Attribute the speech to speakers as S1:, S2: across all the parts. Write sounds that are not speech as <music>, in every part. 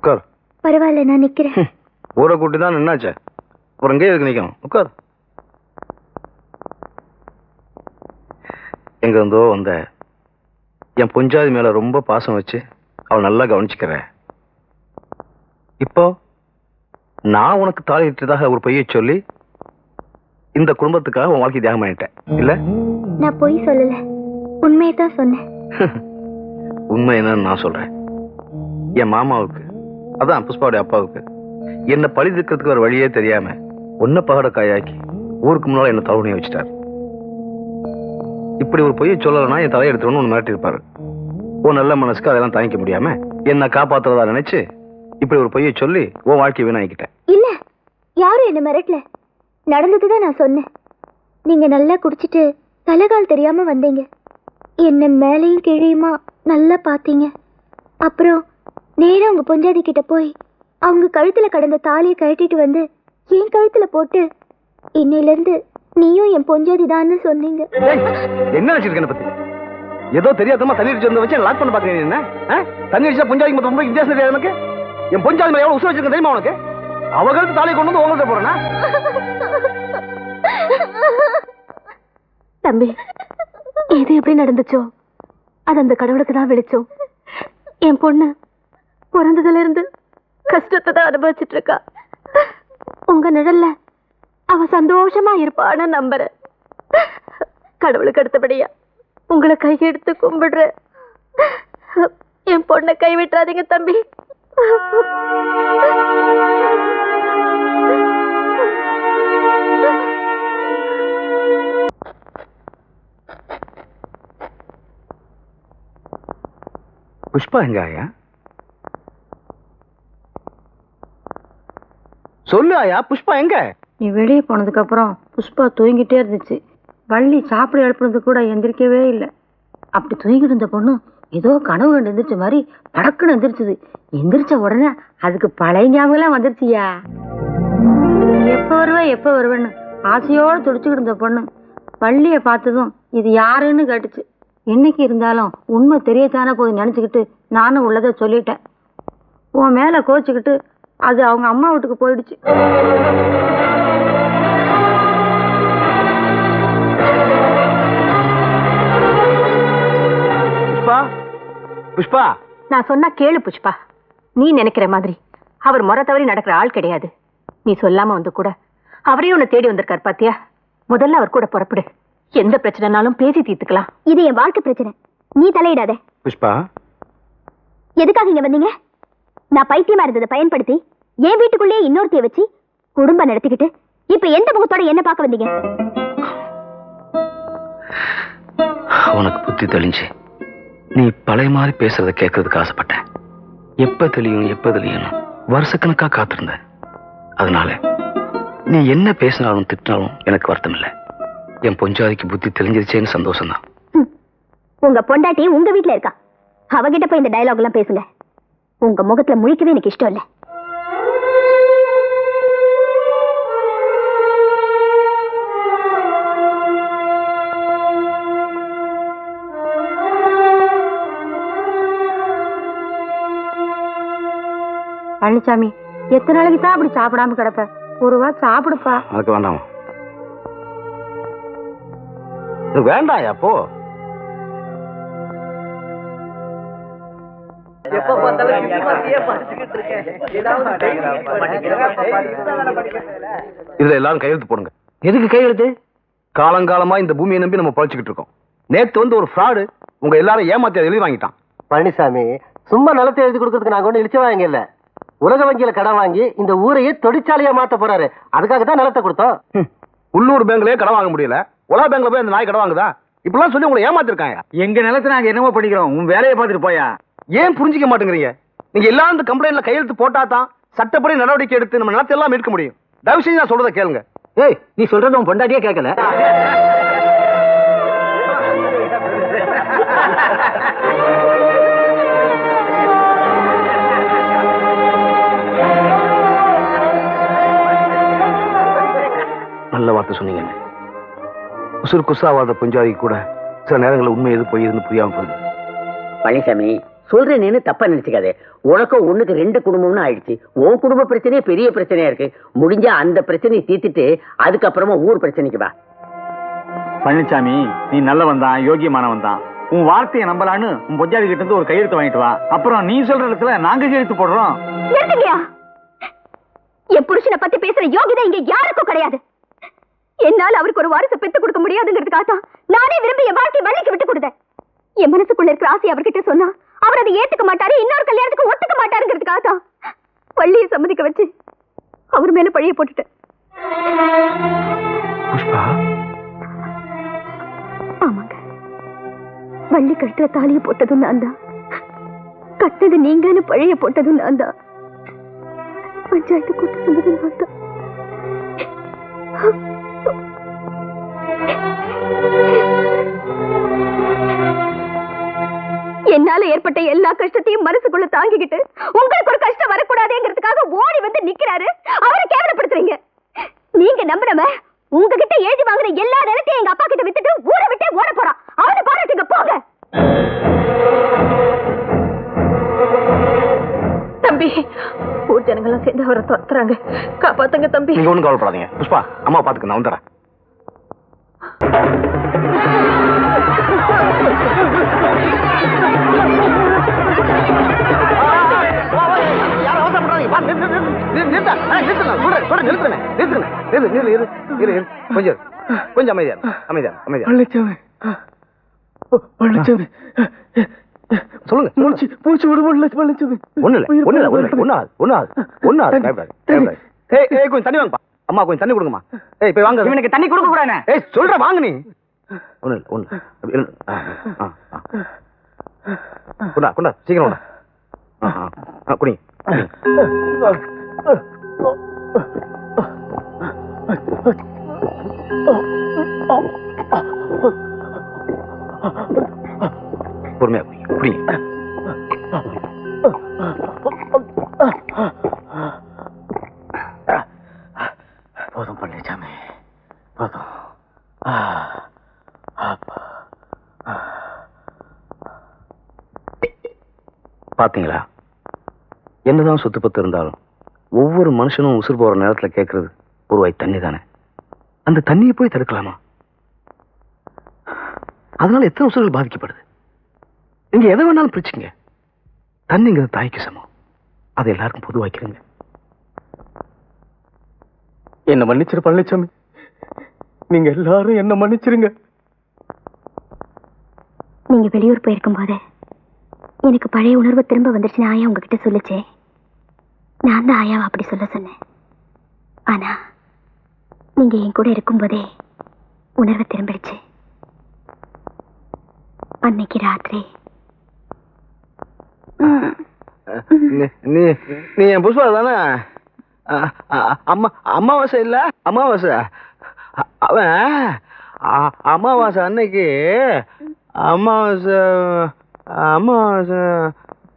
S1: உட்கார்.
S2: பரவாயில்ல நான் நிக்கிறேன்.
S1: ஊரை கூட்டி தான் நின்னாச்சே. அப்புறம் எங்கே எதுக்கு நிற்கணும் உட்கார். எங்க இருந்தோ வந்த என் பொஞ்சாதி மேல ரொம்ப பாசம் வச்சு அவள் நல்லா கவனிச்சுக்கிறேன் இப்போ நான் உனக்கு தாலி இட்டதாக ஒரு பொய்யை சொல்லி இந்த குடும்பத்துக்காக உன் வாழ்க்கை தியாகம் பண்ணிட்டேன். இல்ல?
S2: நான் பொய் சொல்லல. உண்மையை தான் சொன்னேன்.
S1: உண்மை என்னன்னு நான் சொல்றேன். என் மாமாவுக்கு அதான் புஷ்பாவுடைய அப்பாவுக்கு. என்ன பழி தீர்க்கறதுக்கு ஒரு வழியே தெரியாம ஒன்ன பகட காயாக்கி ஊருக்கு முன்னால என்ன தவணையை வச்சுட்டார். இப்படி ஒரு பொய்யை சொல்லலைன்னா என் தலையை எடுத்துன்னு ஒன்று மிரட்டி உன் நல்ல மனசுக்கு அதெல்லாம் தாங்கிக்க முடியாம என்ன காப்பாத்துறதா நினைச்சு இப்படி ஒரு பொய்யை சொல்லி உன் வாழ்க்கையை வீணாக்கிட்டேன்.
S2: இல்ல யாரும் என்ன மிரட்டல. நடந்ததுதான் நான் சொன்னேன். நீங்க நல்லா குடிச்சிட்டு தலைகால் தெரியாம வந்தீங்க. என்ன மேலையும் கிழியுமா நல்லா பாத்தீங்க அப்புறம் நேரா உங்க பொஞ்சாதி கிட்ட போய் அவங்க கழுத்துல கடந்த தாலியை கழட்டிட்டு வந்து என் கழுத்துல போட்டு இன்னையில இருந்து நீயும் என் பொஞ்சாதி தான்னு சொன்னீங்க
S1: என்ன நினைச்சிருக்க என்னை பத்தி ஏதோ தெரியாதமா தண்ணி அடிச்சு வந்து வச்சு லாக் பண்ண பாக்குறீங்க என்ன? தண்ணி அடிச்சா பொஞ்சாதி மொத்தம் ரொம்ப வித்தியாசம் தெரியாது எனக்கு என் பொஞ்சாதி மேல எவ்வளவு உசுர வச்சிருக்க தெரியுமா உனக்கு? அவங்களுக்கு தாலி கொண்டு வந்து உங்கள்கிட்ட போறேன்னா
S2: தம்பி எது எப்படி நடந்துச்சோ? அது அந்த கடவுளுக்கு தான் வெளிச்சம். என் பொண்ணு பிறந்ததுல இருந்து கஷ்டத்தை தான் அனுபவிச்சுட்டு இருக்கா உங்க நிழல்ல அவ சந்தோஷமா இருப்பான்னு நம்புறேன். கடவுளுக்கு அடுத்தபடியா உங்களை கையெடுத்து கும்பிடுற என் பொண்ணை கைவிட்டுறாதீங்க தம்பி.
S1: புஷ்பா எங்க ஆயா? சொல்லு ஆயா புஷ்பா எங்க?
S3: நீ வெளியே போனதுக்கு அப்புறம் புஷ்பா தூங்கிட்டே இருந்துச்சு. வள்ளி சாப்பிட எழுப்புனது கூட எந்திரிக்கவே இல்லை. அப்படி தூங்கிட்டு இருந்த பொண்ணு ஏதோ கனவு கண்டு எந்திரிச்ச மாதிரி படக்குன்னு எந்திரிச்சது. எந்திரிச்ச உடனே அதுக்கு பழைய ஞாபகம் வந்துருச்சியா? நீ எப்போ வருவ எப்போ வருவேன்னு ஆசையோட துடிச்சுக்கிட்டு இருந்த பொண்ணு வள்ளிய பார்த்ததும் இது யாருன்னு கேட்டுச்சு. என்னைக்கு இருந்தாலும் உண்மை தெரியத்தானே போது நினச்சிக்கிட்டு நானும் உள்ளதை சொல்லிட்டேன். உன் மேலே கோச்சிக்கிட்டு அது அவங்க அம்மா வீட்டுக்கு போயிடுச்சு.
S1: புஷ்பா புஷ்பா.
S4: நான் சொன்னா கேளு புஷ்பா. நீ நினைக்கிற மாதிரி. அவர் முறை தவறி நடக்கிற ஆள் கிடையாது. நீ சொல்லாம வந்து கூட. அவரே உன்னை தேடி வந்திருக்கார் பாத்தியா? முதல்ல அவர் கூட புறப்படு. எந்த பிரச்சனைனாலும் பேசி தீர்த்துக்கலாம்.
S2: இது என் வாழ்க்கை பிரச்சனை. நீ தலையிடாத.
S1: புஷ்பா.
S2: எதுக்காக இங்க வந்தீங்க? நான் பைத்தியமா இருந்ததை பயன்படுத்தி என் வீட்டுக்குள்ளேயே இன்னொருத்தைய வச்சு குடும்பம் நடத்திக்கிட்டு இப்ப எந்த முகத்தோட என்ன பார்க்க வந்தீங்க?
S1: உனக்கு புத்தி தெளிஞ்சு நீ பழைய மாதிரி பேசுறத கேட்கறதுக்கு ஆசைப்பட்டேன். எப்ப தெளியும் எப்ப தெளியும் வருஷக்கணக்கா காத்திருந்த. அதனால நீ என்ன பேசினாலும் திட்டினாலும் எனக்கு வருத்தம் இல்லை. என் பொஞ்சாதிக்கு புத்தி தெளிஞ்சிருச்சேன்னு சந்தோஷம்தான்.
S2: ஹம். உங்க பொண்டாட்டி உங்க வீட்ல இருக்கா? அவகிட்ட போய் இந்த டயலாக் எல்லாம் பேசுங்க. உங்க முகத்துல முழிக்கவே எனக்கு இஷ்டம் இல்ல.
S3: பழனிசாமி எத்தனை நாளைக்கு தான் அப்படி சாப்பிடாம கிடப்ப? ஒருவா சாப்பிடுப்பா.
S1: அதுக்கு அப்போ இது வேண்டாம் போ இதுல எல்லாரும் கையெழுத்து போடுங்க.
S5: எதுக்கு கையெழுத்து?
S1: காலங்காலமா இந்த பூமியை நம்பி நம்ம பழச்சிக்கிட்டு இருக்கோம். நேத்து வந்து ஒரு ஃப்ராடு உங்க எல்லாரும் ஏமாத்தி அதை எழுதி வாங்கிட்டான்.
S5: பழனிசாமி சும்மா நிலத்தை எழுதி கொடுக்கறதுக்கு நாங்க ஒண்ணு இழிச்ச வாங்க இல்ல. உலக வங்கியில கடன் வாங்கி இந்த ஊரையே தொழிற்சாலையா மாத்த போறாரு. அதுக்காக தான் நிலத்தை கொடுத்தோம்.
S1: உள்ளூர் பேங்க்லயே கடன் வாங்க முடியல. உலக பேங்க்ல போய் அந்த நாய் கடன் வாங்குதா? இப்படிலாம் சொல்லி உங்களை ஏமாத்திருக்காங்க.
S6: எங்க நிலத்தை நாங்க என்னமோ படிக்கிறோம். உன் வேலையை பார்த்துட்டு போயா?
S1: ஏன் புரிஞ்சிக்க மாட்டேங்கிறீங்க? நீங்க எல்லாரும் இந்த கம்ப்ளைண்ட்ல கையெழுத்து போட்டா தான் சட்டப்படி நடவடிக்கை எடுத்து நம்ம நிலத்தை எல்லாம் மீட்க முடியும். தயவு செஞ்சு நான் சொல்றதை கேளுங்க.
S5: ஏய் நீ சொல்றது உன் பொண்டாட்டியே கேட்கல.
S1: நல்ல வார்த்தை சொன்னீங்க. உசுர் குசாவாத புஞ்சாதி கூட சில நேரங்களில் உண்மை எது பொய் எதுன்னு புரியாம போகுது.
S7: பழனிசாமி சொல்றேன்னு தப்பா நினைச்சுக்காதே. உனக்கும் ஒண்ணுக்கு ரெண்டு குடும்பம்னு ஆயிடுச்சு. உன் குடும்ப பிரச்சனையே பெரிய பிரச்சனையா இருக்கு. முடிஞ்சா அந்த பிரச்சனையை தீர்த்துட்டு அதுக்கப்புறமா ஊர் பிரச்சனைக்கு வா.
S6: பழனிசாமி நீ நல்லவன் தான் யோகியமானவன் தான் உன் வார்த்தையை நம்பலான்னு உன் பொஜாதி கிட்ட இருந்து ஒரு கையெழுத்து வாங்கிட்டு வா. அப்புறம் நீ சொல்ற இடத்துல நாங்க கையெழுத்து போடுறோம்.
S8: நிறுத்துங்கயா என் புருஷனை பத்தி பேசுற யோகிதை இங்க யாருக்கும் கிடையாது. என்னால அவருக்கு ஒரு வாரிசு பெத்து கொடுக்க முடியாதுங்கிறதுக்காக தான் நானே விரும்பி என் வாழ்க்கை வள்ளிக்கு விட்டு கொடுத்தேன். என் மனசுக்குள்ள இருக்கிற ஆசை அவர்கிட்ட சொன்னா அவர் அதை ஏத்துக்க மாட்டாரு இன்னொரு கல்யாணத்துக்கு ஒத்துக்க மாட்டாருங்கிறதுக்காக தான். வள்ளியை சம்மதிக்க வச்சு அவர் மேல பழிய போட்டுட்டேன்.
S9: புஷ்பா?
S8: ஆமாங்க. வள்ளி கட்டுற தாலியை போட்டதும் நான் தான். கட்டது நீங்கன்னு பழைய போட்டதும் நான் தான். பஞ்சாயத்து கூட்ட சொன்னது நான் தான். என்னால ஏற்பட்ட எல்லா கஷ்டத்தையும் மனசுக்குள்ள தாங்கிக்கிட்டு உங்களுக்கு ஒரு கஷ்டம் வரக்கூடாதுங்கிறதுக்காக ஓடி வந்து நிக்கிறாரு. அவரை கேவலப்படுத்துறீங்க. நீங்க நம்புறவ உங்ககிட்ட எழுதி வாங்குற எல்லா நிலத்தையும் எங்க அப்பா கிட்ட வித்துட்டு ஊரை விட்டே ஓட போறான். அவனை பாராட்டுங்க போங்க.
S3: தம்பி ஊர் ஜனங்கள்லாம் சேர்ந்து அவரை துரத்துறாங்க. காப்பாத்துங்க தம்பி.
S9: நீங்க ஒண்ணும் கவலைப்படாதீங்க. புஷ்பா அம்மா பாத்துக்க நான் வந்துடுறேன்.
S1: யாரும் <laughs> அவசரப்படுறாங்க கொஞ்சம். கொஞ்சம் அமைதியா இரு, அமைதியா இரு, அமைதியா இரு.
S10: பழனிசாமி பழனிசாமி
S1: சொல்லுங்க.
S10: மூச்சு மூச்சு விட முடியல பழனிசாமி
S1: ஒண்ணு இல்ல ஒண்ணு இல்ல ஒண்ணு இல்ல ஒண்ணு ஆகாது ஒண்ணு ஆகாது ஒண்ணு ஆகாது பயப்படாது பயப்படாது. ஏய் ஏய் கொஞ்சம் தண்ணி வாங்கப்பா. அம்மா கொஞ்சம் தண்ணி கொடுங்கம்மா. ஏய் போய் வாங்க.
S6: இவனுக்கு தண்ணி கொடுக்க கூடாது
S1: ஏய் சொல்ற வாங்க நீ. ஒண்ணு இல்ல ஒண்ணு. கொண்டா கொண்டா சீக்கிரம் கொண்டா. குடி. பொறுமையா குடி குடி
S10: போதும் பழனிசாமி போதும் ஆ, அப்பா.
S9: பாத்தீங்களா? என்னதான் சொத்து பத்து இருந்தாலும் ஒவ்வொரு மனுஷனும் உசுர் போற நேரத்துல கேட்கறது ஒரு வாய் தண்ணி தானே. அந்த தண்ணியை போய் தடுக்கலாமா? அதனால எத்தனை உசுர்கள் பாதிக்கப்படுது? நீங்க எதை வேணாலும் பிரிச்சுங்க தண்ணிங்கிறது தாய்க்கு சமம். அதை எல்லாருக்கும் பொதுவாக்கிறீங்க
S10: என்ன மன்னிச்சிரு பழனிசாமி நீங்க எல்லாரும் என்ன மன்னிச்சிருங்க.
S8: நீங்க வெளியூர் போயிருக்கும் போது எனக்கு பழைய உணர்வு திரும்ப வந்துருச்சுன்னு ஆயா உங்ககிட்ட சொல்லிச்சே. நான் தான் ஆயாவை அப்படி சொல்ல சொன்னேன். ஆனா நீங்க என் கூட இருக்கும்போதே உணர்வு திரும்பிடுச்சு. அன்னைக்கு ராத்திரி.
S1: நீ நீ என் புஷ்பா தானே? அம்மா அமாவாசை இல்ல? அமாவாசை அவன் அ- அமாவாசை அன்னைக்கு அமாவாசை ஆமாம்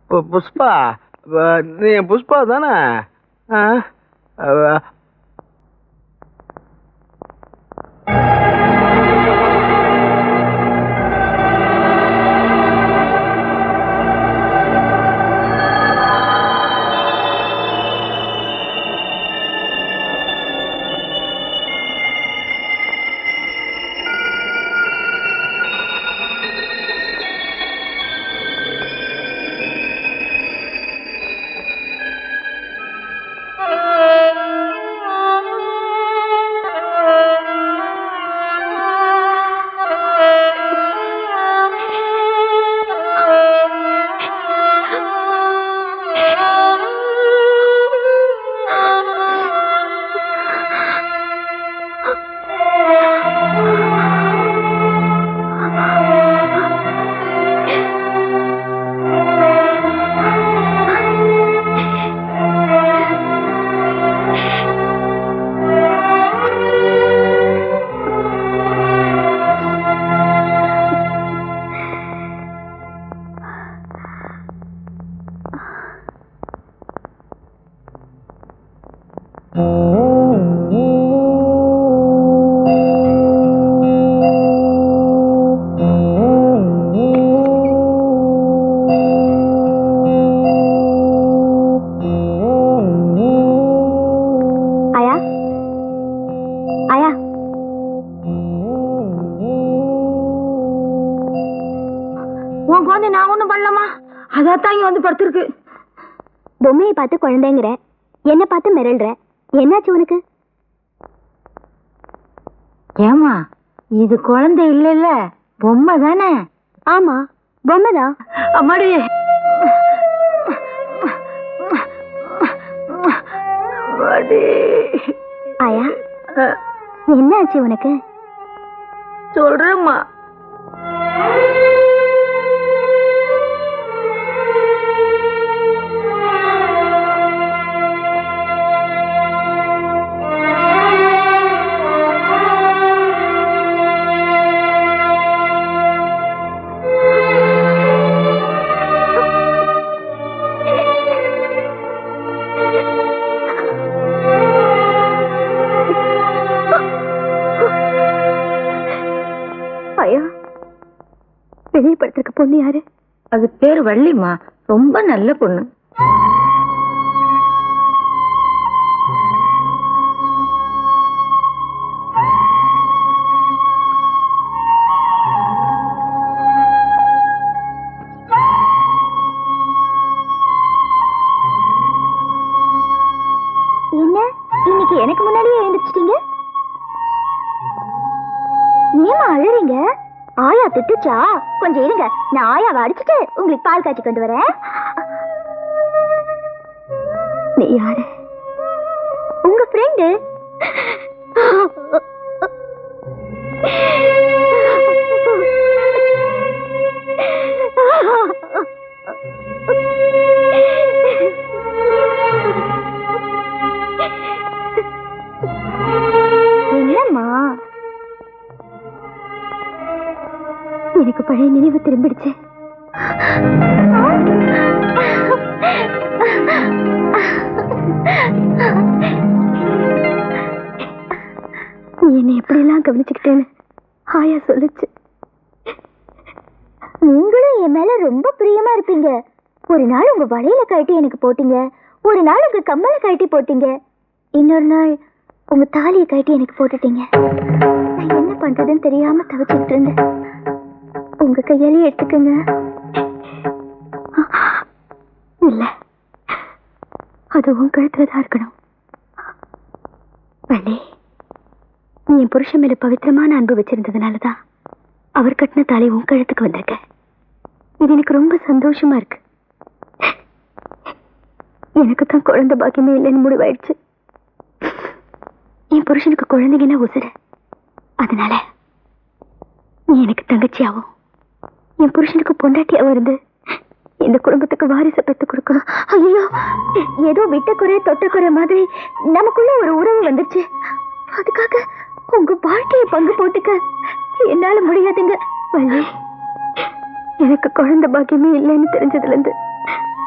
S1: பு- புஷ்பா நீ புஷ்பா தானே ஆ?
S3: குழந்தை நான் ஒண்ணும் பண்ணலாமா அதான் இங்க வந்து படுத்திருக்கு.
S2: பொம்மையை பார்த்து குழந்தைங்கிற. என்ன பார்த்து மிரள்ற என்னாச்சு உனக்கு?
S3: ஏமா இது குழந்தை இல்ல இல்ல பொம்மை தானே?
S2: ஆமா பொம்மைதான்
S3: அம்மாடி. அம்மாடி.
S2: ஆயா என்னாச்சு உனக்கு?
S3: சொல்றேம்மா. பேர் வள்ளிம்மா. ரொம்ப நல்ல பொண்ணு.
S2: என்ன? இன்னைக்கு எனக்கு முன்னாடியே எழுந்திரிச்சிட்டீங்க? ஏமா அழுறீங்க? ஆயா திட்டுச்சா? கொஞ்சம் இருங்க. நான் ஆயாவை அடிச்சுட்டு உங்களுக்கு பால் காய்ச்சி கொண்டு வரேன். நீ யாரு? உங்க ஃப்ரெண்டு நினைச்சுக்கிட்டேன்னு ஆயா சொல்லுச்சு. நீங்களும் என் மேல ரொம்ப பிரியமா இருப்பீங்க. ஒரு நாள் உங்க வளையல கழட்டி எனக்கு போட்டீங்க. ஒரு நாள் உங்க கம்மலை கழட்டி போட்டீங்க. இன்னொரு நாள் உங்க தாலியை கழட்டி எனக்கு போட்டுட்டீங்க. நான் என்ன பண்றதுன்னு தெரியாம தவிச்சுக்கிட்டு இருந்தேன். உங்க கையாலே எடுத்துக்கங்க. இல்ல. அது உன் கழுத்துல தான் இருக்கணும். வள்ளி. நீ என் புருஷன் மேல பவித்திரமான அன்பு வச்சிருந்ததுனாலதான் அவர் கட்டின தாலி உன் கழுத்துக்கு வந்திருக்க இது எனக்கு ரொம்ப சந்தோஷமா இருக்கு. எனக்கு தான் குழந்தை பாக்கியமே இல்லைன்னு முடிவாயிடுச்சு. என் புருஷனுக்கு குழந்தைங்கன்னா உசுர அதனால நீ எனக்கு தங்கச்சியாவும் என் புருஷனுக்கு பொண்டாட்டியாவும் இருந்து இந்த குடும்பத்துக்கு வாரிசு பெற்று கொடுக்கணும். ஐயோ ஏதோ விட்ட குறை தொட்ட குறை மாதிரி நமக்குள்ள ஒரு உறவு வந்துருச்சு. அதுக்காக உங்க வாழ்க்கையை பங்கு போட்டுக்க என்னால முடியாதுங்க வள்ளி. எனக்கு குழந்தை பாக்கியமே இல்லைன்னு தெரிஞ்சதுல இருந்து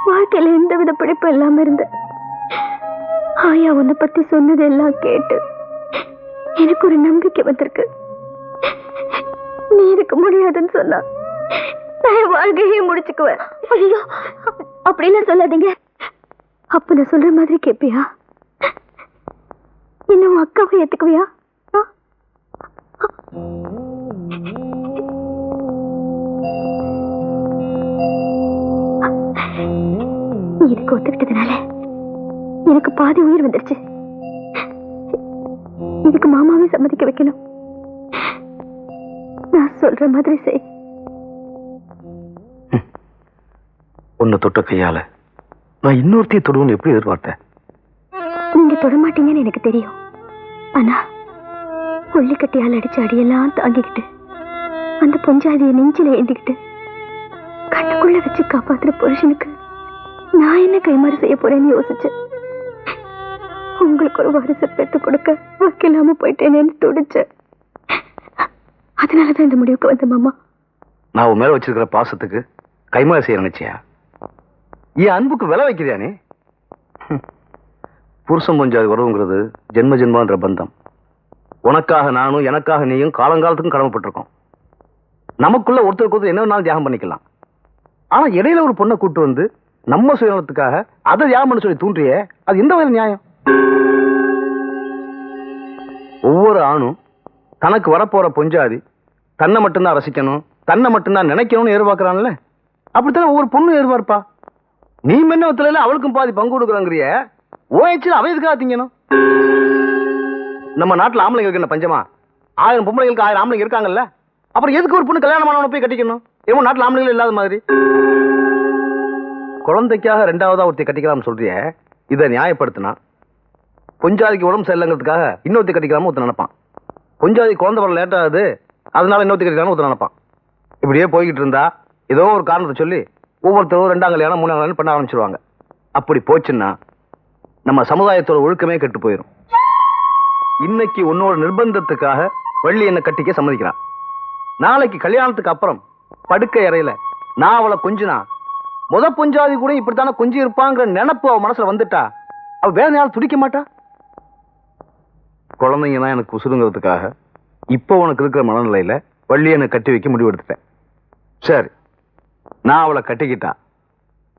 S2: வாழ்க்கையில எந்த வித பிடிப்பும் இல்லாம இருந்த ஆயா உன்னை பத்தி சொன்னது எல்லாம் கேட்டு எனக்கு ஒரு நம்பிக்கை வந்திருக்கு. நீ இருக்க முடியாதுன்னு சொன்னா நான் என் வாழ்க்கையே முடிச்சுக்குவேன். ஐயோ அப்படிலாம் சொல்லாதீங்க. அப்ப நான் சொல்ற மாதிரி கேப்பியா இன்னும் அக்காவை ஏத்துக்குவியா? நீ இதுக்கு ஒத்துக்கிட்டதுனால எனக்கு பாதி உயிர் வந்துருச்சு. இதுக்கு மாமாவை சம்மதிக்க வைக்கணும். நான் சொல்ற மாதிரி செய்.
S1: உன்னை தொட்ட கையால நான் இன்னொருத்தையும் தொடுவேன்னு எப்படி எதிர்பார்த்தேன்
S2: நீங்க தொடமாட்டீங்கன்னு எனக்கு தெரியும். ஆனா கொல்லிக்கட்டையால் அடிச்ச அடியெல்லாம் தாங்கிக்கிட்டு அந்த பொஞ்சாதியை நெஞ்சில ஏந்திக்கிட்டு கண்ணுக்குள்ள வச்சு காப்பாத்துற புருஷனுக்கு நான் என்ன கைமாறு செய்ய போறேன்னு யோசிச்சேன். உங்களுக்கு ஒரு வாரிசு பெத்து கொடுக்க வக்கில்லாம போயிட்டேனேன்னு துடிச்சேன். அதனாலதான் இந்த முடிவுக்கு வந்த மாமா.
S1: நான் உன் மேல வச்சிருக்கிற பாசத்துக்கு கைமாறு செய்ய நினைச்சியா? என் அன்புக்கு விலை வைக்கிறியா நீ? புருஷன் பஞ்சாதி உறவுங்கிறது ஜென்ம ஜென்மான்ற பந்தம். உனக்காக நானும் எனக்காக நீயும் காலங்காலத்துக்கும் கடமைப்பட்டிருக்கோம். நமக்குள்ள ஒருத்தருக்கு ஒருத்தர் என்ன வேணாலும் தியாகம் பண்ணிக்கலாம். ஆனா இடையில ஒரு பொண்ணை கூட்டு வந்து நம்ம சுயநலத்துக்காக அதை தியாகம் பண்ண சொல்லி தூண்டியே அது எந்த வகையில் நியாயம்? ஒவ்வொரு ஆணும் தனக்கு வரப்போற பொஞ்சாதி தன்னை மட்டும்தான் ரசிக்கணும் தன்னை மட்டும்தான் நினைக்கணும்னு எதிர்பார்க்கறான்ல? அப்படித்தானே ஒவ்வொரு பொண்ணும் எதிர்பார்ப்பா? நீ மென்னவத்துல அவளுக்கும் பாதி பங்கு கொடுக்குறாங்கிறிய? ஓய்ச்சில் அவன் எதுக்காக திங்கணும்? நம்ம நாட்டுல ஆம்பளைங்களுக்கு என்ன பஞ்சமா? ஆயிரம் பொம்பளைங்களுக்கு ஆயிரம் ஆம்பளைங்க இருக்காங்கல்ல? அப்புறம் எதுக்கு ஒரு பொண்ணு கல்யாணமானவனை போய் கட்டிக்கணும்? ஏமோ நாட்டுல ஆம்பளைகள் இல்லாத மாதிரி? குழந்தைக்காக ரெண்டாவதா ஒருத்தி கட்டிக்கலாம்னு சொல்றிய இதை நியாயப்படுத்தினா பொஞ்சாதிக்கு உடம்பு சரியில்லைங்கிறதுக்காக இன்னொருத்தி கட்டிக்கலாம ஒருத்தன் நினைப்பான். பொஞ்சாதி குழந்தை வர லேட் ஆகுது அதனால இன்னொருத்தி கட்டிக்கலாம்னு ஒருத்தன் நினைப்பான். இப்படியே போய்கிட்டு இருந்தா ஏதோ ஒரு காரணத்தை சொல்லி ஒவ்வொருத்தரும் ரெண்டாம் கல்யாணம் மூணாம் கல்யாணம் பண்ண ஆரம்பிச்சிருவாங்க. அப்படி போச்சுன்னா நம்ம சமுதாயத்தோட ஒழுக்கமே கெட்டு போயிடும் இன்னைக்கு உன்னோட நிர்பந்தத்துக்காக வள்ளி என்ன கட்டிக்க சம்மதிக்கிறான். நாளைக்கு கல்யாணத்துக்கு அப்புறம் படுக்கை அறையில நான் அவளை கொஞ்சினா முத பொஞ்சாதி கூட இப்படித்தானே கொஞ்சி இருப்பாங்கிற நினப்பு அவ மனசுல வந்துட்டா அவ வேற நாள் துடிக்க மாட்டா? குழந்தைங்க தான் எனக்கு உசுருங்கிறதுக்காக இப்போ உனக்கு இருக்கிற மனநிலையில வள்ளி என்னை கட்டி வைக்க முடிவெடுத்துட்டேன் சரி நான் அவளை கட்டிக்கிட்டா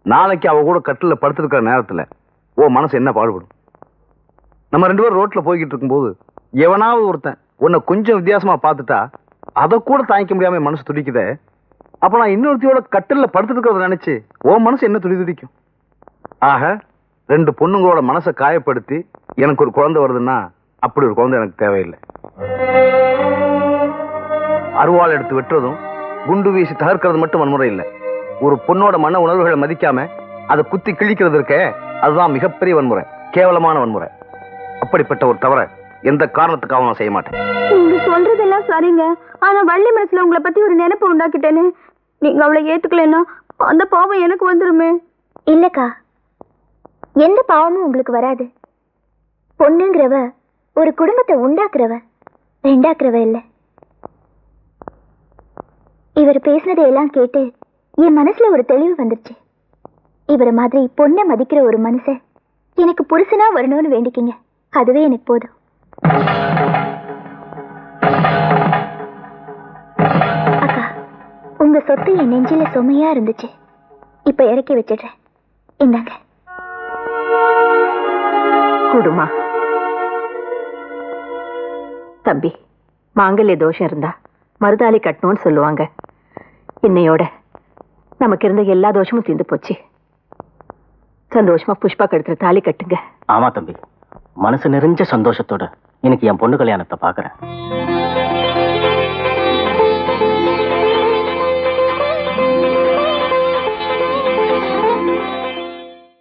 S1: நாளைக்கு அவ கூட கட்டில படுத்திருக்கிற நேரத்துல ஓ மனசு என்ன பாடுபடும் நம்ம ரெண்டு பேரும் ரோட்ல போய்கிட்டு இருக்கும்போது எவனாவது ஒருத்தன் உன்னை கொஞ்சம் வித்தியாசமா பார்த்துட்டா அதை கூட தாங்கிக்க முடியாம மனசு துடிக்குதே. அப்ப நான் இன்னொருத்தியோட கட்டில படுத்துட்டு இருக்கிறத நினைச்சு உன் மனசு என்ன துடி துடிக்கும்? ஆக ரெண்டு பொண்ணுங்களோட மனசை காயப்படுத்தி எனக்கு ஒரு குழந்தை வருதுன்னா அப்படி ஒரு குழந்தை எனக்கு தேவையில்லை. அருவாள் எடுத்து வெட்டுறதும் குண்டு வீசி தகர்க்கிறது மட்டும் வன்முறை இல்லை. ஒரு பொண்ணோட மன உணர்வுகளை மதிக்காம அதை குத்தி கிழிக்கிறது இருக்கே அதுதான் மிகப்பெரிய வன்முறை கேவலமான வன்முறை. அப்படிப்பட்ட ஒரு தவறை எந்த காரணத்துக்காகவும் நான் செய்ய மாட்டேன்.
S2: நீங்க சொல்றதெல்லாம் சரிங்க. ஆனா வள்ளி மனசுல உங்களை பத்தி ஒரு நினைப்பு உண்டாக்கிட்டேனே. நீங்க அவளை ஏத்துக்கலைன்னா அந்த பாவம் எனக்கு வந்துருமே. இல்லக்கா. எந்த பாவமும் உங்களுக்கு வராது. பொண்ணுங்கிறவ ஒரு குடும்பத்தை உண்டாக்குறவ ரெண்டாக்குறவ இல்ல. இவர் பேசினதையெல்லாம் கேட்டு என் மனசுல ஒரு தெளிவு வந்துருச்சு. இவரை மாதிரி பொண்ணை மதிக்கிற ஒரு மனுஷன் எனக்கு புருஷனா வரணும்னு வேண்டிக்கிங்க. அதுவே எனக்கு போதும். அக்கா உங்க சொத்து என் நெஞ்சில சுமையா இருந்துச்சு. இப்ப இறக்கி வச்சிடுறேன். இந்தாங்க.
S4: குடுமா. தம்பி மாங்கல்ய தோஷம் இருந்தா மருதாளி கட்டணும்னு சொல்லுவாங்க. இன்னையோட நமக்கு இருந்த எல்லா தோஷமும் தீர்ந்து போச்சு. சந்தோஷமா புஷ்பா கடுத்துற தாலி கட்டுங்க.
S11: ஆமா தம்பி. மனசு நிறைஞ்ச சந்தோஷத்தோட எனக்கு என் பொண்ணு கல்யாணத்தை பாக்குறேன்